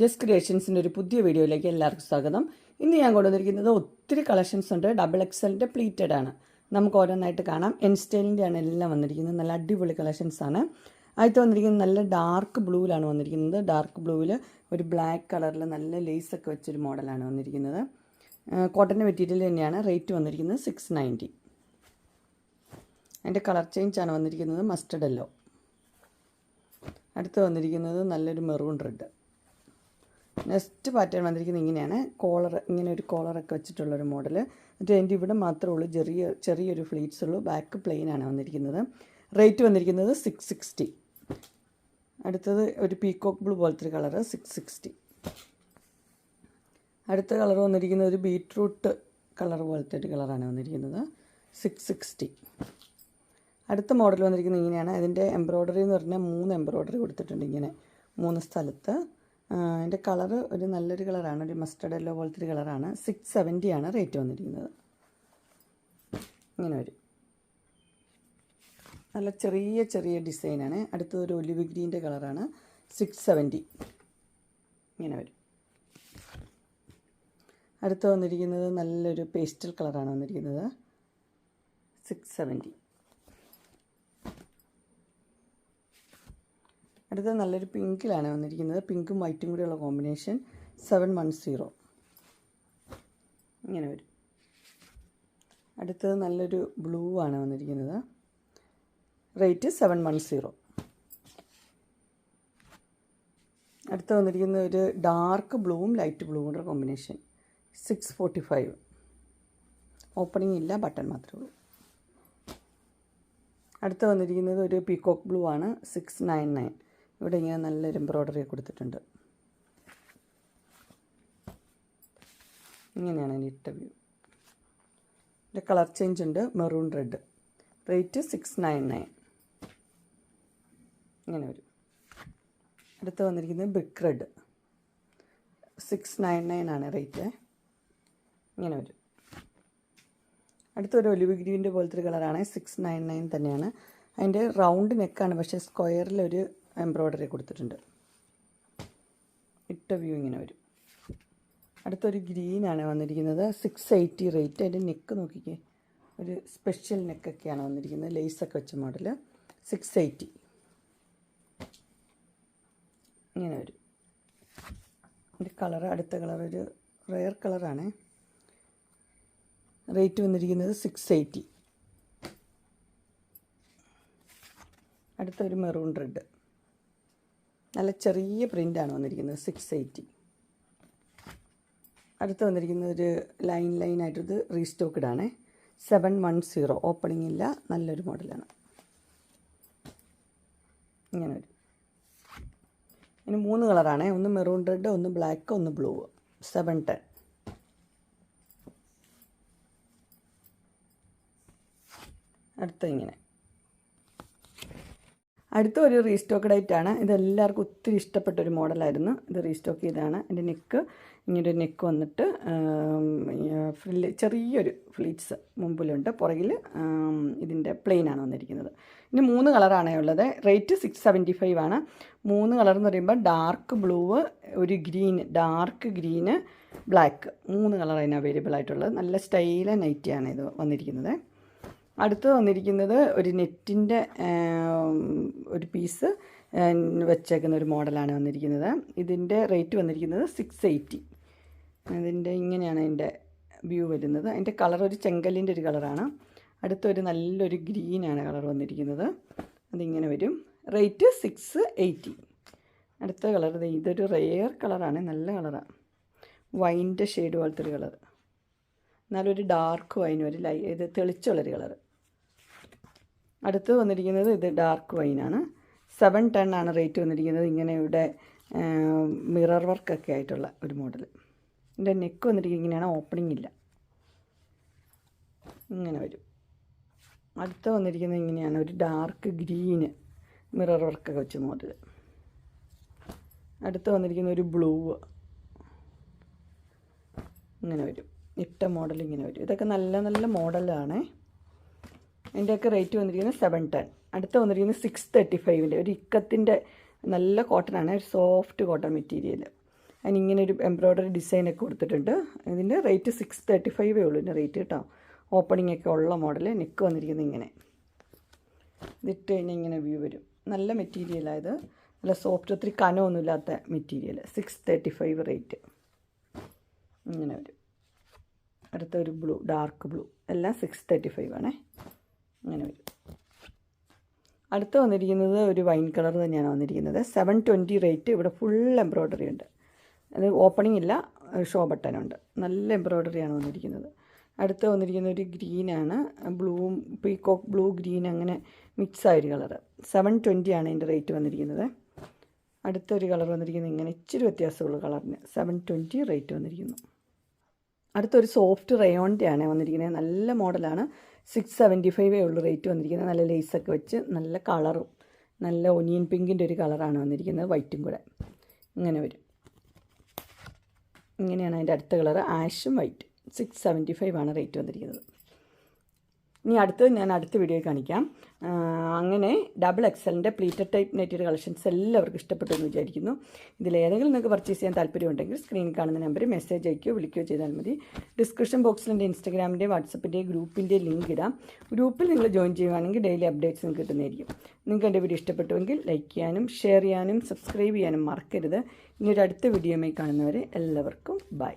Just ക്രിയേഷൻസിന്റെ ഒരു പുതിയ വീഡിയോയിലേക്ക് എല്ലാവർക്കും സ്വാഗതം. ഇന്ന് ഞാൻ കൊണ്ടുവന്നിരിക്കുന്നത് ഒത്തിരി കളക്ഷൻസ് ഉണ്ട്. ഡബിൾ എക്സലിന്റെ പ്ലീറ്റഡ് ആണ്. നമുക്ക് ഓരോന്നായിട്ട് കാണാം. എൻ സ്റ്റൈലിന്റെ ആണ് എല്ലാം വന്നിരിക്കുന്നത്. നല്ല അടിപൊളി കളക്ഷൻസ് ആണ്. ആദ്യത്തെ വന്നിരിക്കുന്നത് നല്ല ഡാർക്ക് ബ്ലൂവിലാണ് വന്നിരിക്കുന്നത്. ഡാർക്ക് ബ്ലൂവിൽ ഒരു ബ്ലാക്ക് കളറിൽ നല്ല ലേസൊക്കെ വെച്ചൊരു മോഡലാണ് വന്നിരിക്കുന്നത്. കോട്ടന്റെ മെറ്റീരിയൽ തന്നെയാണ്. റേറ്റ് വന്നിരിക്കുന്നത് സിക്സ് നയന്റി അതിന്റെ കളർ ചേഞ്ച് ആണ് വന്നിരിക്കുന്നത് മസ്റ്റർഡ് എല്ലോ അടുത്ത് വന്നിരിക്കുന്നത് നല്ലൊരു മെറൂൺ റെഡ് നെക്സ്റ്റ് പാറ്റേൺ വന്നിരിക്കുന്നത് ഇങ്ങനെയാണ്. കോളർ ഇങ്ങനെ ഒരു കോളറൊക്കെ വെച്ചിട്ടുള്ളൊരു മോഡൽ എന്നിട്ട് അതിന്റെ ഇവിടെ മാത്രമേ ഉള്ളൂ ചെറിയ ചെറിയൊരു ഫ്ലീറ്റ്സ് ഉള്ളൂ. ബാക്ക് പ്ലെയിൻ ആണ് വന്നിരിക്കുന്നത്. റേറ്റ് വന്നിരിക്കുന്നത് സിക്സ് സിക്സ്റ്റി അടുത്തത് ഒരു പീകോക്ക് ബ്ലൂ പോലത്തെ ഒരു കളറ് സിക്സ് സിക്സ്റ്റി അടുത്ത കളർ വന്നിരിക്കുന്നത് ഒരു ബീറ്റ്റൂട്ട് കളർ പോലത്തെ ഒരു കളറാണ് വന്നിരിക്കുന്നത് സിക്സ് സിക്സ്റ്റി അടുത്ത മോഡൽ വന്നിരിക്കുന്നത് ഇങ്ങനെയാണ്. അതിന്റെ എംബ്രോയ്ഡറി എന്ന് പറഞ്ഞാൽ മൂന്ന് എംബ്രോയ്ഡറി കൊടുത്തിട്ടുണ്ട് ഇങ്ങനെ. മൂന്ന് സ്ഥലത്ത്. അതിന്റെ കളറ് ഒരു നല്ലൊരു കളറാണ് ഒരു മസ്റ്റർഡ് യെല്ലോ പോലത്തെ ഒരു കളറാണ് സിക്സ് സെവന്റിയാണ് റേറ്റ് വന്നിരിക്കുന്നത്. ഇങ്ങനെ വരും. നല്ല ചെറിയ ചെറിയ ഡിസൈനാണ് അടുത്തത് ഒരു ഒലിവ് ഗ്രീന്റെ കളറാണ് സിക്സ് സെവന്റി ഇങ്ങനെ വരും. അടുത്ത് വന്നിരിക്കുന്നത് നല്ലൊരു പേസ്റ്റൽ കളറാണ് വന്നിരിക്കുന്നത്. സിക്സ് സെവന്റി അടുത്തത് നല്ലൊരു പിങ്കിലാണ് വന്നിരിക്കുന്നത്. പിങ്കും വൈറ്റും കൂടിയുള്ള കോമ്പിനേഷൻ സെവൻ വൺ സീറോ. ഇങ്ങനെ വരും. അടുത്തത് നല്ലൊരു ബ്ലൂ ആണ് വന്നിരിക്കുന്നത്. Rate seven one zero. അടുത്ത് വന്നിരിക്കുന്ന ഒരു ഡാർക്ക് ബ്ലൂവും ലൈറ്റ് ബ്ലൂവും കൂടെ combination six forty five. Opening ഇല്ല ബട്ടൺ മാത്രമേ ഉള്ളൂ. അടുത്ത് വന്നിരിക്കുന്നത് ഒരു പീകോക്ക് ബ്ലൂ ആണ് സിക്സ് നയൻ നയൻ. ഇവിടെ ഇങ്ങനെ നല്ലൊരു എംബ്രോയ്ഡറി കൊടുത്തിട്ടുണ്ട്. ഇങ്ങനെയാണ് അതിന്റെ ഇട്ട വ്യൂ ഇതിന്റെ കളർ ചേഞ്ച് ഉണ്ട്. Maroon red rate six nine nine ഇങ്ങനെ വരും. അടുത്ത് വന്നിരിക്കുന്നത് brick red six nine nine ആണ് റേറ്റ് ഇങ്ങനെ വരും. അടുത്തൊരു ഒലിവ് ഗ്രീന്റെ പോലത്തെ ഒരു കളറാണ് സിക്സ് നയൻ നയൻ തന്നെയാണ്. അതിന്റെ റൗണ്ട് നെക്കാണ് പക്ഷേ സ്ക്വയറിലൊരു എംബ്രോയ്ഡറി കൊടുത്തിട്ടുണ്ട്. ഇട്ട വ്യൂ ഇങ്ങനെ വരും. അടുത്തൊരു ഗ്രീനാണ് വന്നിരിക്കുന്നത്. സിക്സ് എയ്റ്റി റേറ്റ് അതിന്റെ നെക്ക് നോക്കിക്കേ. ഒരു സ്പെഷ്യൽ നെക്കൊക്കെയാണ് വന്നിരിക്കുന്നത്. ലേസൊക്കെ വെച്ച മോഡൽ സിക്സ് എയ്റ്റി ഇങ്ങനെ വരും. അതിന്റെ കളർ അടുത്ത കളർ ഒരു റെയർ കളറാണ് റേറ്റ് വന്നിരിക്കുന്നത് സിക്സ് എയ്റ്റി അടുത്തൊരു മെറൂൺ റെഡ് നല്ല ചെറിയ പ്രിന്റാണ് വന്നിരിക്കുന്നത്. സിക്സ് എയ്റ്റി അടുത്ത് വന്നിരിക്കുന്നത് ഒരു ലൈൻ ലൈനായിട്ടത് റീസ്റ്റോക്കഡ് ആണ്. സെവൻ വൺ സീറോ ഓപ്പണിംഗ് ഇല്ല. നല്ലൊരു മോഡലാണ് ഇങ്ങനെ ഒരു ഇനി മൂന്ന് കളറാണേ ഒന്ന് മെറൂൺ റെഡ് ഒന്ന് ബ്ലാക്ക് ഒന്ന് ബ്ലൂ സെവൻ ടെൻ അടുത്ത ഇങ്ങനെ. അടുത്ത ഒരു റീസ്റ്റോക്ക് ഡേറ്റ് ഇത് എല്ലാവർക്കും ഒത്തിരി ഇഷ്ടപ്പെട്ട ഒരു മോഡലായിരുന്നു. ഇത് റീസ്റ്റോക്ക് ചെയ്തതാണ്. എന്റെ നെക്ക് ഇങ്ങനൊരു നെക്ക് വന്നിട്ട് ഫ്രില്ല് ചെറിയൊരു ഫ്ലീറ്റ്സ് മുമ്പിലുണ്ട്. പുറകിൽ ഇതിന്റെ പ്ലെയിനാണ് വന്നിരിക്കുന്നത്. ഇനി മൂന്ന് കളറാണ് ഉള്ളത്. റേറ്റ് സിക്സ് സെവന്റി ഫൈവ് ആണ്. മൂന്ന് കളർ എന്ന് പറയുമ്പോൾ ഡാർക്ക് ബ്ലൂ ഒരു ഗ്രീൻ ഡാർക്ക് ഗ്രീന് ബ്ലാക്ക്. മൂന്ന് കളർ അതിന് അവൈലബിൾ ആയിട്ടുള്ളത് നല്ല സ്റ്റൈല നൈറ്റിയാണ് ഇത് വന്നിരിക്കുന്നത്. അടുത്ത് വന്നിരിക്കുന്നത് ഒരു നെറ്റിന്റെ ഒരു പീസ് വെച്ചേക്കുന്ന ഒരു മോഡലാണ് വന്നിരിക്കുന്നത്. ഇതിന്റെ റേറ്റ് വന്നിരിക്കുന്നത് സിക്സ് എയ്റ്റി അതിന്റെ ഇങ്ങനെയാണ് അതിന്റെ വ്യൂ വരുന്നത്. അതിന്റെ കളർ ഒരു ചെങ്കല്ലിന്റെ ഒരു കളറാണ്. അടുത്തൊരു നല്ലൊരു ഗ്രീനാണ് കളർ വന്നിരിക്കുന്നത്. അതിങ്ങനെ വരും. റേറ്റ് സിക്സ് എയ്റ്റി അടുത്ത കളർ ഇതൊരു റെയർ കളറാണ്. നല്ല കളറാണ് വൈന്റെ ഷെയ്ഡ് പോലത്തെ ഒരു കളർ. എന്നാലൊരു ഡാർക്ക് വൈൻ ഒരു ലൈ ഇത് തെളിച്ചുള്ളൊരു കളർ അടുത്ത് വന്നിരിക്കുന്നത് ഇത് ഡാർക്ക് വൈനാണ് സെവൻ ടെൻ ആണ് റേറ്റ് വന്നിരിക്കുന്നത് ഇങ്ങനെ ഇവിടെ മിറർ വർക്കൊക്കെ ആയിട്ടുള്ള ഒരു മോഡൽ ഇതിന്റെ നെക്ക് വന്നിരിക്കുന്നത് ഇങ്ങനെയാണ് ഓപ്പണിംഗ് ഇല്ല. ഇങ്ങനെ വരും. അടുത്ത് വന്നിരിക്കുന്നത് ഇങ്ങനെയാണ് ഒരു ഡാർക്ക് ഗ്രീന് മിറർ വർക്കൊക്കെ വെച്ച മോഡൽ അടുത്ത് വന്നിരിക്കുന്ന ഒരു ബ്ലൂ ഇങ്ങനെ വരും. ഇട്ട മോഡൽ ഇങ്ങനെ വരും. ഇതൊക്കെ നല്ല നല്ല മോഡലാണ് ഇതിന്റെയൊക്കെ റേറ്റ് വന്നിരിക്കുന്നത് സെവൻ ടെൻ അടുത്ത വന്നിരിക്കുന്നത് സിക്സ് തേർട്ടി ഫൈവിന്റെ ഒരു ഇക്കത്തിന്റെ നല്ല കോട്ടനാണ് ഒരു സോഫ്റ്റ് കോട്ടൺ മെറ്റീരിയൽ അതിനിങ്ങനെ ഒരു എംബ്രോയ്ഡറി ഡിസൈനൊക്കെ കൊടുത്തിട്ടുണ്ട്. ഇതിന്റെ റേറ്റ് സിക്സ് തേർട്ടി ഫൈവേ ഉള്ളൂ ഇതിന്റെ റേറ്റ് കേട്ടോ. ഓപ്പണിംഗ് ഒക്കെ ഉള്ള മോഡൽ നെക്ക് വന്നിരിക്കുന്നത് ഇങ്ങനെ. ഇതിട്ട് കഴിഞ്ഞാൽ ഇങ്ങനെ വ്യൂ വരും. നല്ല മെറ്റീരിയലായത് നല്ല സോഫ്റ്റ് ഒത്തിരി കനമൊന്നുമില്ലാത്ത material six thirty five rate ഇങ്ങനെ വരും. അടുത്ത ഒരു ബ്ലൂ ഡാർക്ക് ബ്ലൂ എല്ലാം സിക്സ് തേർട്ടി ഫൈവ് ആണേ. ഇങ്ങനെ വരും. അടുത്ത് വന്നിരിക്കുന്നത് ഒരു വൈൻ കളർ തന്നെയാണ് വന്നിരിക്കുന്നത്. സെവൻ ട്വന്റി റേറ്റ് ഇവിടെ ഫുൾ എംബ്രോയ്ഡറി ഉണ്ട്. അത് ഓപ്പണിംഗ് ഇല്ല ഷോ ബട്ടനുണ്ട് നല്ല എംബ്രോയ്ഡറിയാണ് വന്നിരിക്കുന്നത്. അടുത്ത് വന്നിരിക്കുന്ന ഒരു ഗ്രീനാണ് ബ്ലൂവും പീകോക്ക് ബ്ലൂ ഗ്രീൻ അങ്ങനെ മിക്സ് ആയൊരു കളറ്. സെവൻ ട്വന്റി ആണ് ഇതിന്റെ റേറ്റ് വന്നിരിക്കുന്നത്. അടുത്തൊരു കളർ വന്നിരിക്കുന്നത് ഇങ്ങനെ ഇച്ചിരി വ്യത്യാസമുള്ള കളറിന്. സെവൻ ട്വന്റി റേറ്റ് വന്നിരിക്കുന്നു. അടുത്തൊരു സോഫ്റ്റ് റയോണിന്റെ ആണ് വന്നിരിക്കുന്നത്. നല്ല മോഡലാണ് സിക്സ് സെവന്റി ഫൈവേ ഉള്ളൂ റേറ്റ് വന്നിരിക്കുന്നത്. നല്ല ലേസൊക്കെ വെച്ച് നല്ല കളറും നല്ല ഒനിയൻ പിങ്കിന്റെ ഒരു കളറാണ് വന്നിരിക്കുന്നത് വൈറ്റും കൂടെ. ഇങ്ങനെ വരും. ഇങ്ങനെയാണ് അതിന്റെ അടുത്ത കളർ ആഷും വൈറ്റും. സിക്സ് സെവന്റി ഫൈവ് ആണ് റേറ്റ് വന്നിരിക്കുന്നത്. ഇനി അടുത്തത് ഞാൻ അടുത്ത വീഡിയോയിൽ കാണിക്കാം. അങ്ങനെ ഡബിൾ എക്സലിന്റെ പ്ലീറ്റഡ് ടൈപ്പ് നെറ്റഡ് കളക്ഷൻസ് എല്ലാവർക്കും ഇഷ്ടപ്പെട്ടു എന്ന് വിചാരിക്കുന്നു. ഇതിലേതെങ്കിലും നിങ്ങൾക്ക് പർച്ചേസ് ചെയ്യാൻ താല്പര്യമുണ്ടെങ്കിൽ സ്ക്രീനിൽ കാണുന്ന നമ്പറിൽ മെസ്സേജ് അയക്കുകയോ വിളിക്കുകയോ ചെയ്താൽ മതി. ഡിസ്ക്രിപ്ഷൻ ബോക്സിൽ എന്റെ ഇൻസ്റ്റാഗ്രാമിന്റെ വാട്സപ്പിന്റെ ഗ്രൂപ്പിന്റെ ലിങ്ക് ഇടാം. ഗ്രൂപ്പിൽ നിങ്ങൾ ജോയിൻ ചെയ്യുകയാണെങ്കിൽ ഡെയിലി അപ്ഡേറ്റ്സ് നിങ്ങൾക്ക് കിട്ടുന്നതായിരിക്കും. നിങ്ങൾക്ക് എന്റെ വീഡിയോ ഇഷ്ടപ്പെട്ടുവെങ്കിൽ ലൈക്ക് ചെയ്യാനും ഷെയർ ചെയ്യാനും സബ്സ്ക്രൈബ് ചെയ്യാനും മറക്കരുത്. ഇനി ഒരു അടുത്ത വീഡിയോയുമായി കാണുന്നവരെ എല്ലാവർക്കും ബൈ